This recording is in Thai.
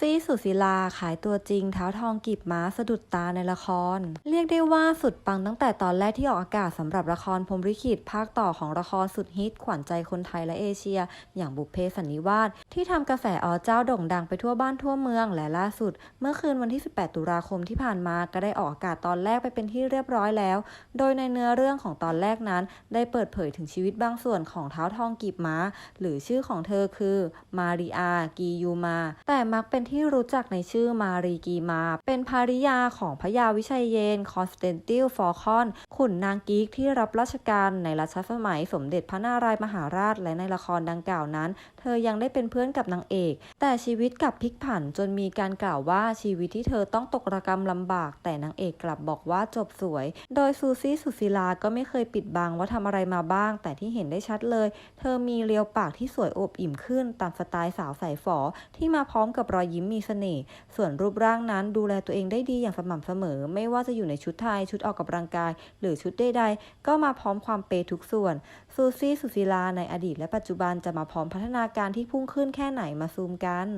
ซี่สุศิลาขายตัวจริงเท้าทองกีบม้าสะดุดตาในละคร เรียกได้ว่าสุดปังตั้งแต่ตอนแรกที่ออกอากาศสำหรับละครพรมลิขิตภาคต่อของละครสุดฮิตขวัญใจคนไทยและเอเชีย อย่างบุพเพสันนิวาสที่ทำกระแสอ๋อเจ้าโด่งดังไปทั่วบ้านทั่วเมืองและล่าสุด เมื่อคืนวันที่ 18 ตุลาคมที่ผ่านมาก็ได้ออกอากาศตอนแรกไปเป็นที่เรียบร้อยแล้ว โดยในเนื้อเรื่องของตอนแรกนั้น ได้เปิดเผยถึงชีวิตบางส่วนของเท้าทองกีบม้า หรือชื่อของเธอคือมาริอากียูมา แต่มักเป็นที่รู้จักในชื่อมารีกีมา เป็นภริยาของพระยาวิชัยเยนคอนสแตนติลฟอร์คอน ขุนนางกีกที่รับราชการในรัชสมัยสมเด็จพระนารายมหาราชและในละครดังกล่าวนั้น เธอยังได้เป็นเพื่อนกับนางเอก แต่ชีวิตกลับพลิกผันจนมีการกล่าวว่าชีวิตที่เธอต้องตกระกรรมลำบาก แต่นางเอกกลับบอกว่าจบสวย โดยซูซี่สุศิลาก็ไม่เคยปิดบังว่าทำอะไรมาบ้าง แต่ที่เห็นได้ชัดเลย เธอมีเรียวปากที่สวยอบอิ่มขึ้นตามสไตล์สาวใสฝอที่มาพร้อมกับรอยยิ้มมีเสน่ห์ส่วนรูปร่างนั้นดูแลตัวเองได้ดีอย่างสม่ำเสมอ ไม่ว่าจะอยู่ในชุดไทย ชุดออกกำลังกาย หรือชุดใดๆก็มาพร้อมความเปย์ทุกส่วน ซูซี่สุศิลาในอดีตและปัจจุบันจะมาพร้อมพัฒนาการที่พุ่งขึ้นแค่ไหนมาซูมกัน